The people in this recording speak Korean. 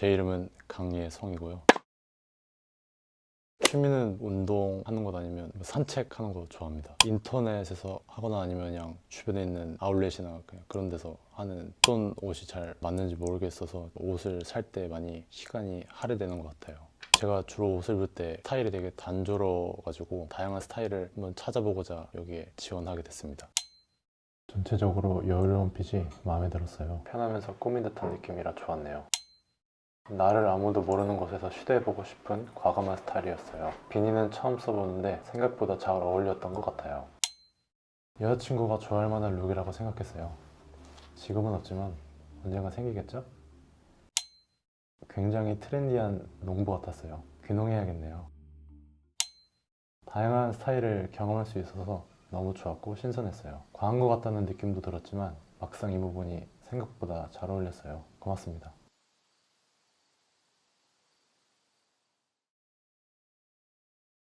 제 이름은 강예성이고요. 취미는 운동하는 것 아니면 산책하는 거 좋아합니다. 인터넷에서 하거나 아니면 그냥 주변에 있는 아울렛이나 그냥 그런 데서 하는 어떤 옷이 잘 맞는지 모르겠어서 옷을 살 때 많이 시간이 할애되는 것 같아요. 제가 주로 옷을 입을 때 스타일이 되게 단조로워가지고 다양한 스타일을 한번 찾아보고자 여기에 지원하게 됐습니다. 전체적으로 여유로운 핏이 마음에 들었어요. 편하면서 꾸민 듯한 느낌이라 좋았네요. 나를 아무도 모르는 곳에서 시도해보고 싶은 과감한 스타일이었어요. 비니는 처음 써보는데 생각보다 잘 어울렸던 것 같아요. 여자친구가 좋아할 만한 룩이라고 생각했어요. 지금은 없지만 언젠가 생기겠죠? 굉장히 트렌디한 농부 같았어요. 귀농해야겠네요. 다양한 스타일을 경험할 수 있어서 너무 좋았고 신선했어요. 과한 것 같다는 느낌도 들었지만 막상 입어보니 생각보다 잘 어울렸어요. 고맙습니다.